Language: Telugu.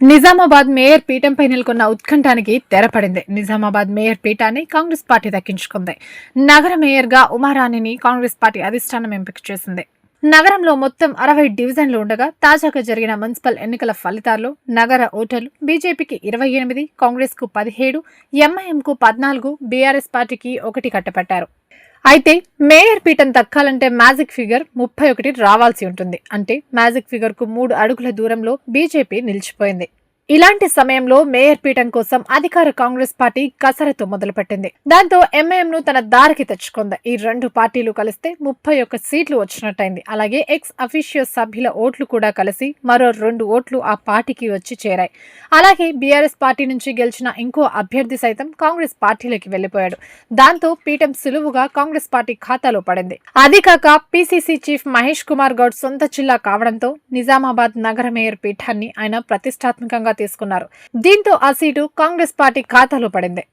నిజామాబాద్ మేయర్ పీఠంపై నెలకొన్న ఉత్కంఠానికి తెరపడింది నిజామాబాద్ మేయర్ పీఠాన్ని కాంగ్రెస్ పార్టీ దక్కించుకుంది. నగర మేయర్గా ఉమారాణిని కాంగ్రెస్ పార్టీ అధిష్టానం ఎంపిక చేసింది. నగరంలో మొత్తం అరవై డివిజన్లు ఉండగా తాజాగా జరిగిన మున్సిపల్ ఎన్నికల ఫలితాల్లో నగర ఓటర్లు బీజేపీకి ఇరవై ఎనిమిది కాంగ్రెస్కు పదిహేడు ఎంఐఎంకు పద్నాలుగు బీఆర్ఎస్ పార్టీకి ఒకటి కట్టబెట్టారు. అయితే మేయర్ పీఠం దక్కాలంటే మ్యాజిక్ ఫిగర్ ముప్పై ఒకటి రావాల్సి ఉంటుంది. అంటే మ్యాజిక్ ఫిగర్కు మూడు అడుగుల దూరంలో బీజేపీ నిలిచిపోయింది. ఇలాంటి సమయంలో మేయర్ పీఠం కోసం అధికార కాంగ్రెస్ పార్టీ కసరత్తు మొదలుపెట్టింది. దాంతో ఎంఐఎం ను తన దారికి తెచ్చుకుంది. ఈ రెండు పార్టీలు కలిస్తే ముప్పై ఒక్క సీట్లు వచ్చినట్టయింది. అలాగే ఎక్స్ అఫీషియో సభ్యుల ఓట్లు కూడా కలిసి మరో రెండు ఓట్లు ఆ పార్టీకి వచ్చి చేరాయి. అలాగే బీఆర్ఎస్ పార్టీ నుంచి గెలిచిన ఇంకో అభ్యర్థి సైతం కాంగ్రెస్ పార్టీలోకి వెళ్ళిపోయాడు దాంతో పీఠం సులువుగా కాంగ్రెస్ పార్టీ ఖాతాలో పడింది. అది కాక పీసీసీ చీఫ్ మహేష్ కుమార్ గౌడ్ సొంత జిల్లా కావడంతో నిజామాబాద్ నగర మేయర్ పీఠాన్ని ఆయన ప్రతిష్టాత్మకంగా తీసుకున్నారు. దీంతో ఆ సీటు కాంగ్రెస్ పార్టీ ఖాతాలో పడింది.